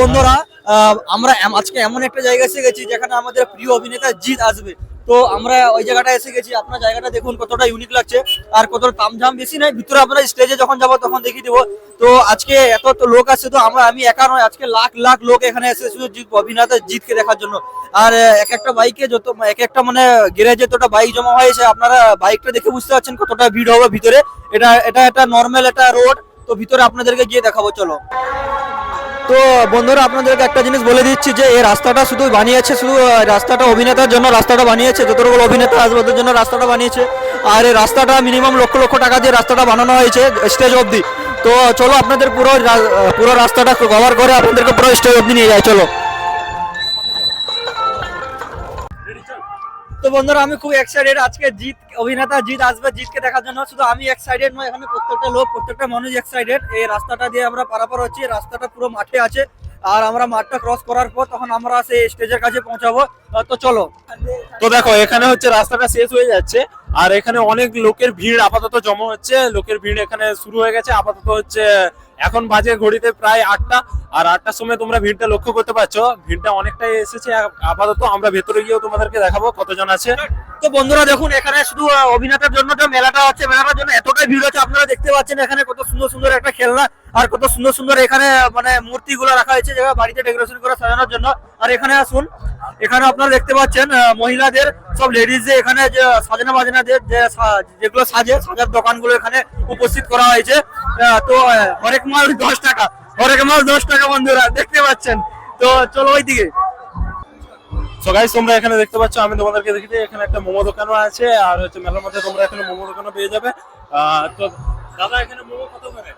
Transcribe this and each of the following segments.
বন্ধুরা আহ, আমরা আজকে এমন একটা জায়গায় এসে গেছি যেখানে আমাদের প্রিয় অভিনেতা জিৎ আসবে। তো আমরা ওই জায়গাটা এসে গেছি আপনার জায়গাটা দেখুন কতটা ইউনিক লাগছে আর কতটা তামঝাম বেশি নাই ভিতরে আমরা স্টেজে যখন যাব তখন দেখিয়ে দেবো। তো আজকে এত তো লোক আসছে তো আমরা আমি একা নয় আজকে লাখ লাখ লোক এখানে এসে শুধু অভিনেতা জিতকে দেখার জন্য। আর এক একটা বাইকে যত এক একটা মানে গ্যারেজে যতটা বাইক জমা হয়েছে আপনারা বাইকটা দেখে বুঝতে পারছেন কতটা ভিড় হবে ভিতরে। এটা এটা একটা নর্মাল একটা রোড তো ভিতরে আপনাদেরকে গিয়ে দেখাবো চলো। তো বন্ধুরা, আপনাদেরকে একটা জিনিস বলে দিচ্ছি যে, এই রাস্তাটা শুধু বানিয়েছে, শুধু রাস্তাটা অভিনেতার জন্য রাস্তাটা বানিয়েছে যত যতটুকু অভিনেতা আসবে ওদের জন্য রাস্তাটা বানিয়েছে। আর এই রাস্তাটা মিনিমাম লক্ষ লক্ষ টাকা দিয়ে রাস্তাটা বানানো হয়েছে স্টেজ অবধি। তো চলো, আপনাদের পুরো পুরো রাস্তাটা কভার করে, আপনাদেরকে পুরো স্টেজ অবধি নিয়ে যায় চলো। তো বন্ধুরা, আমি খুব এক্সাইটেড আজকে জিৎ, অভিনেতা জিৎ আসবে জিৎকে দেখার জন্য। শুধু আমি এক্সাইটেড নয় এখানে প্রত্যেকটা লোক, প্রত্যেকটা মানুষ এক্সাইটেড এই রাস্তাটা দিয়ে আমরা পারাপার হচ্ছি রাস্তাটা পুরো মাঠে আছে। আর আমরা মাঠটা ক্রস করার পর তখন আমরা সেই স্টেজের কাছে পৌঁছাবো। তো চলো। তো দেখো, এখানে হচ্ছে রাস্তাটা শেষ হয়ে যাচ্ছে। আর এখানে অনেক লোকের ভিড় আপাতত জমা হচ্ছে। লোকের ভিড় এখানে শুরু হয়ে গেছে। আপাতত হচ্ছে এখন বাজে ঘড়িতে প্রায় আটটা। আর আটটার সময় তোমরা ভিড়টা লক্ষ্য করতে পারছ। ভিড়টা অনেকটাই এসেছে। আপাতত আমরা ভেতরে গিয়েও তোমাদেরকে দেখাবো কতজন আছে। তো বন্ধুরা দেখুন, এখানে শুধু অভিনেতার জন্য যে মেলাটা হচ্ছে মেলাটার জন্য এতটাই ভিড় হচ্ছে আপনারা দেখতে পাচ্ছেন এখানে কত সুন্দর সুন্দর একটা খেলনা আর কত সুন্দর সুন্দর এখানে মানে মূর্তিগুলো রাখা হয়েছে যেগুলো বাড়িতে ডেকোরেশন করে সাজানোর জন্য। আর এখানে আসুন, এখানে আপনারা দেখতে পাচ্ছেন মহিলাদের, সব লেডিস যে এখানে যে সাজানো বাজানাদের যে যেগুলো সাজে, সাজার দোকানগুলো এখানে উপস্থিত করা হয়েছে। তো হরেক মাল দশ টাকা, হরেক মাল দশ টাকা বন্ধুরা, দেখতে পাচ্ছেন। তো চলো ওইদিকে। সো গাইস তোমরা এখানে দেখতে পাচ্ছ, আমি তোমাদেরকে দেখি এখানে একটা মোমো দোকানও আছে, আর হচ্ছে মেলার মধ্যে তোমরা এখানে মোমো দোকানও পেয়ে যাবে। তো দাদা, এখানে মোমো কত করে?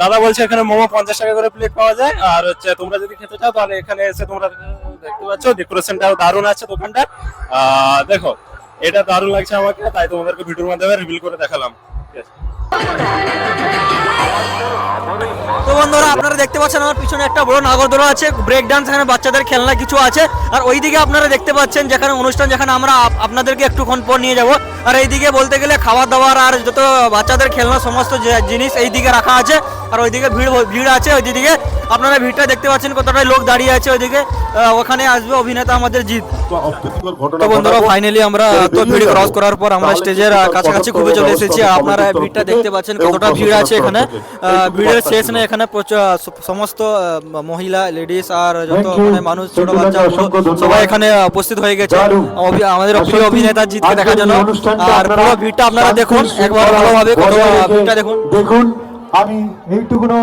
দাদা বলছে এখানে মোমো পঞ্চাশ টাকা করে প্লেট পাওয়া যায়, আর হচ্ছে তোমরা যদি খেতে চাও, তাহলে এখানে এসে তোমরা দেখতে পাচ্ছ ডেকোরেশনটাও দারুণ আছে দোকানটা দেখো, এটা দারুণ লাগছে আমাকে, তাই তোমাদেরকে ভিডিওর মাধ্যমে রিভিল করে দেখালাম. তো বন্ধুরা আপনারা দেখতে পাচ্ছেন আমার পিছনে একটা বড় নাগরদোলা আছে ব্রেক ডান্স এখানে বাচ্চাদের খেলনা কিছু আছে। আর ওইদিকে আপনারা দেখতে পাচ্ছেন যেখানে অনুষ্ঠান, যেখানে আমরা আপনাদেরকে একটুক্ষণ পর নিয়ে যাব। আর এইদিকে বলতে গেলে খাবার দাবার আর যত বাচ্চাদের খেলনা, সমস্ত জিনিস এইদিকে রাখা আছে। আর ওইদিকে ভিড় ভিড় আছে ওইদিকে। আপনারা ভিড়টা দেখতে পাচ্ছেন কতটা লোক দাঁড়িয়ে আছে ওইদিকে। ওখানে আসবে অভিনেতা আমাদের জিৎ। তো বন্ধুরা ফাইনালি আমরা তো ভিড় ক্রস করার পর আমরা স্টেজের কাছাকাছি খুবই চলে এসেছি। আপনারা ভিড়টা দেখতে পাচ্ছেন কতটা ভিড় আছে এখানে। ভিড়ের শেষ নেই এখানে প্রচুর সমস্ত মহিলা লেডিস আর যত মানে মানুষ ছোট বাচ্চা। সবাই এখানে উপস্থিত হয়ে গেছে। আমাদের প্রিয় অভিনেতা জিতকে দেখার জন্য। আর পুরো ভিড়টা আপনারা দেখুন একবার ভালোভাবে ভিড়টা দেখুন। দেখুন আমি এইটুকুনো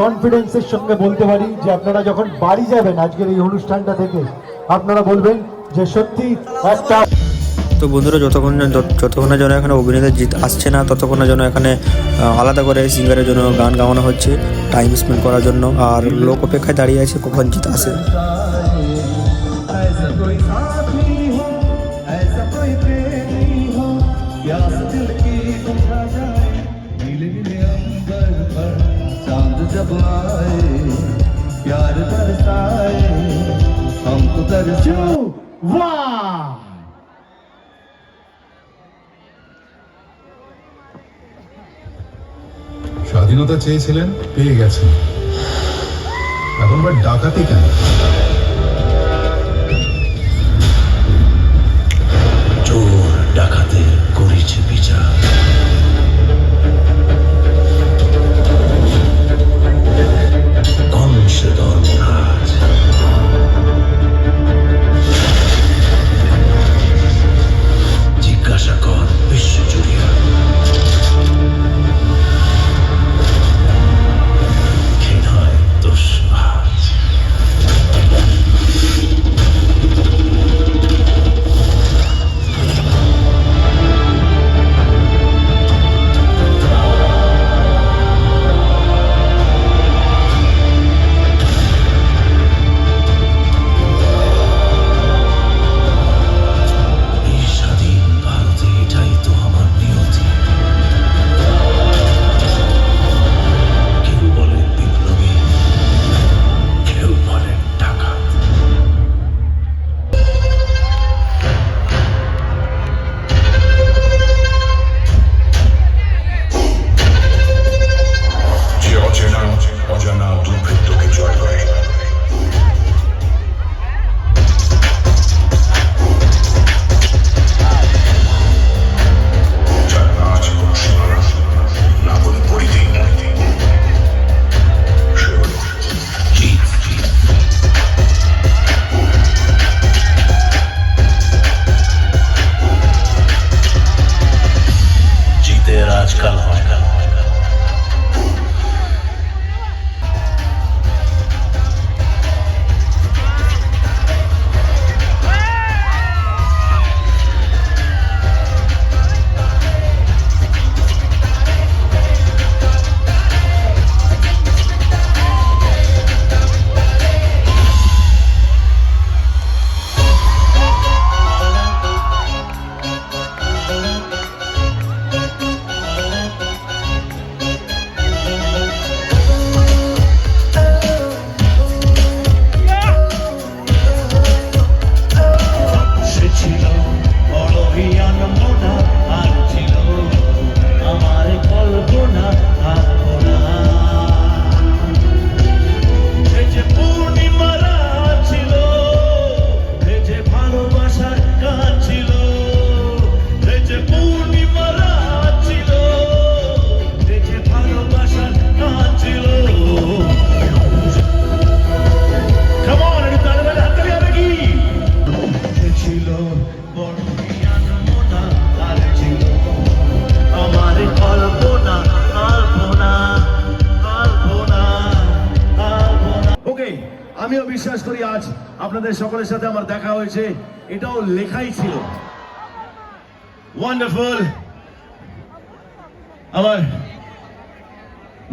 কনফিডেন্সের সঙ্গে বলতে পারি যে আপনারা যখন বাড়ি যাবেন আজকের এই অনুষ্ঠানটা থেকে আপনারা বলবেন যে সত্যি একটা তো বন্ধুরা যতক্ষণ না- যত- যতক্ষণ না যেন এখানে অভিনেতা জিত আসছে না ততক্ষণ না যেন এখানে আহ, আলাদা করে সিঙ্গারের জন্য গান গাওয়ানো হচ্ছে টাইম স্পেন্ড করার জন্য আর লোক অপেক্ষায় দাঁড়িয়ে আছে কখন জিত আসে ऐसा कोई साथी हो ऐसा স্বাধীনতা চেয়েছিলেন পেয়ে গেছেন। এখন আবার ডাকাতি কেন? চোর ডাকাতে করেছে বিচার। আজকাল হয় আপনাদের সকলের সাথে আমার দেখা হয়েছে। এটাও লেখাই ছিল। ওয়ান্ডারফুল আমার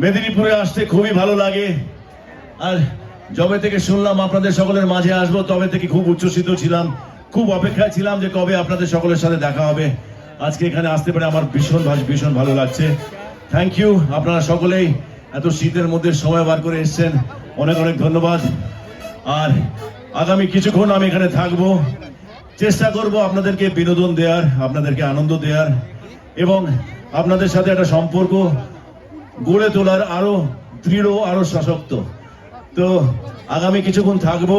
মেদিনীপুরে আসতে খুবই ভালো লাগে। আর যবে থেকে শুনলাম আপনাদের সকলের মাঝে আসব, তবে থেকে খুব উচ্ছ্বসিত ছিলাম। খুব অপেক্ষায় ছিলাম যে কবে আপনাদের সকলের সাথে দেখা হবে। আজকে এখানে আসতে পারে আমার ভীষণ ভীষণ ভালো লাগছে। থ্যাংক ইউ আপনারা সকলেই এত শীতের মধ্যে সময় বার করে এসেছেন। অনেক অনেক ধন্যবাদ। আর আগামী কিছুক্ষণ আমি এখানে থাকব। চেষ্টা করব আপনাদেরকে বিনোদন দেওয়ার, আপনাদেরকে আনন্দ দেওয়ার এবং আপনাদের সাথে একটা সম্পর্ক গড়ে তোলার আরও দৃঢ়, আরও সশক্ত। তো আগামী কিছুক্ষণ থাকব,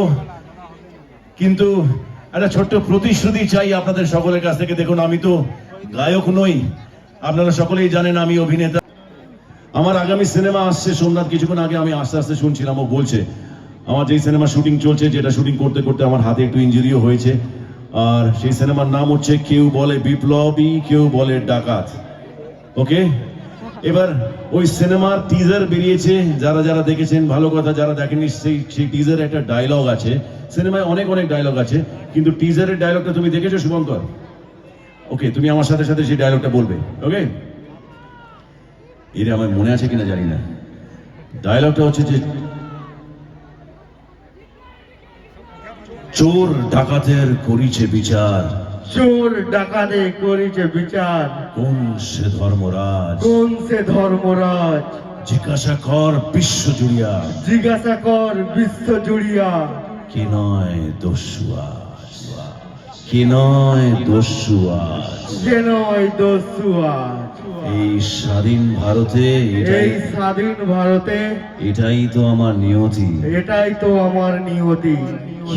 কিন্তু একটা ছোট্ট প্রতিশ্রুতি চাই আপনাদের সকলের কাছ থেকে। দেখুন, আমি তো গায়ক নই। আপনারা সকলেই জানেন আমি অভিনেতা। আমার আগামী সিনেমা আসছে, সোমনাথ, কিছুক্ষণ আগে আমি আস্তে আস্তে শুনছিলাম, ও বলছে আমার যেই সিনেমা শুটিং চলছে, যেটা শুটিং করতে করতে আমার হাতে একটু ইঞ্জুরিও হয়েছে। আর সেই সিনেমার নাম হচ্ছে কেউ বলে বিপ্লবী, কেউ বলে ডাকাত। ওকে? এবার ওই সিনেমার টিজার বেরিয়েছে। যারা যারা দেখেছেন, ভালো কথা, যারা দেখেনি সেই সেই টিজারে একটা ডায়লগ আছে। সিনেমায় অনেক অনেক ডায়লগ আছে, কিন্তু টিজারের ডায়লগটা তুমি দেখেছ, শুভঙ্কর? ওকে, তুমি আমার সাথে সাথে সেই ডায়লগটা বলবে, ওকে? এটা আমার মনে আছে কিনা জানি না। ডায়লগটা হচ্ছে যে চোর ডাকাতের করিছে বিচার। চোর ডাকাতে করিছে বিচার। কোন সে ধর্মরাজ? কোন সে ধর্মরাজ? জিজ্ঞাসা কর বিশ্ব জুড়িয়া। জিজ্ঞাসা কর বিশ্ব জুড়িয়া। কে নয় দস্যুয়া কে নয় দস্যুয়া কে নয় দস্যুয়াজ? এই স্বাধীন ভারতে এটাই এই স্বাধীন ভারতে এটাই তো আমার নিয়তি। এটাই তো আমার নিয়তি।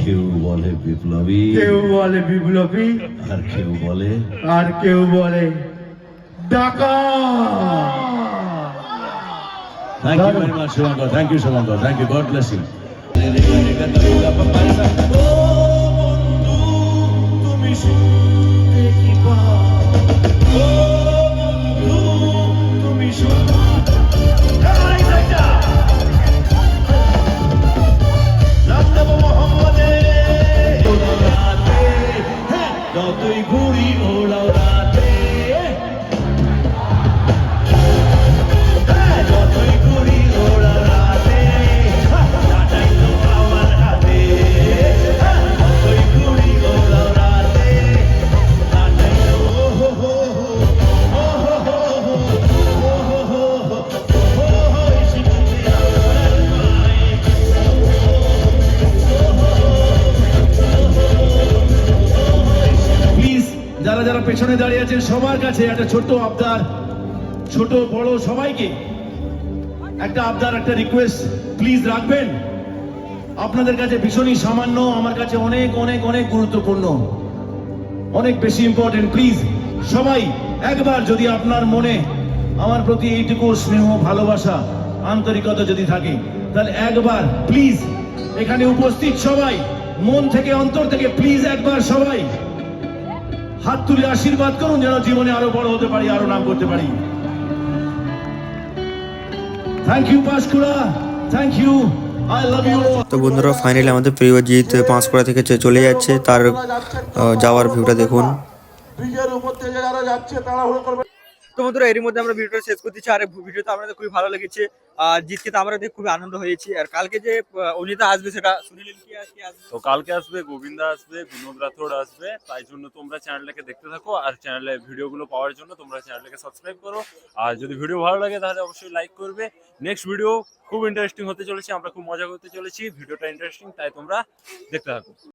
কেউ বলে বিপ্লবী। কেউ বলে বিপ্লবী। আর কেউ বলে আর কেউ বলে ডাকা। Thank you very much Shubhankar thank you Shubhankar thank you God bless you তুমি পেছনে দাঁড়িয়ে আছেন সবার কাছে একটা ছোট্ট আবদার, ছোট বড় সবাইকে। একটা আবদার, একটা রিকোয়েস্ট প্লিজ রাখবেন। আপনাদের কাছে ভীষণই সামান্য, আমার কাছে অনেক অনেক অনেক গুরুত্বপূর্ণ। অনেক বেশি ইম্পর্টেন্ট প্লিজ সবাই, একবার যদি আপনার মনে আমার প্রতি এইটুকু স্নেহ, ভালোবাসা, আন্তরিকতা যদি থাকে, তাহলে একবার প্লিজ এখানে উপস্থিত সবাই, মন থেকে, অন্তর থেকে প্লিজ একবার সবাই হাত তুলে আশীর্বাদ করুন যেন জীবনে আরও বড় হতে পারি আরও নাম করতে পারি। Thank you Panskura thank you I love you তো বন্ধুরা ফাইনালি আমাদের প্রিয় জিৎ পাঁশকুড়া থেকে চলে যাচ্ছে। তার যাওয়ার ভিউটা দেখুন। তো বন্ধুরা এর মধ্যে আমরা ভিডিওটা শেষ করতেছি আর ভিডিওটা আমাদের খুবই ভালো লেগেছে। আর জিতকে তো আমরা খুবই আনন্দ হয়েছি। আর কালকে যে অনিতা আসবে সেটা আর কি আসবে? তো কালকে আসবে, গোবিন্দা আসবে, বিনোদ রাথোড আসবে। তাই জন্য তোমরা চ্যানেলটাকে দেখতে থাকো। আর চ্যানেলে ভিডিওগুলো পাওয়ার জন্য তোমরা চ্যানেলটাকে সাবস্ক্রাইব করো। আর যদি ভিডিও ভালো লাগে, তাহলে অবশ্যই লাইক করবে। নেক্সট ভিডিও খুব ইন্টারেস্টিং হতে চলেছে। আমরা খুব মজা করতে চলেছি। ভিডিওটা ইন্টারেস্টিং তাই তোমরা দেখতে থাকো।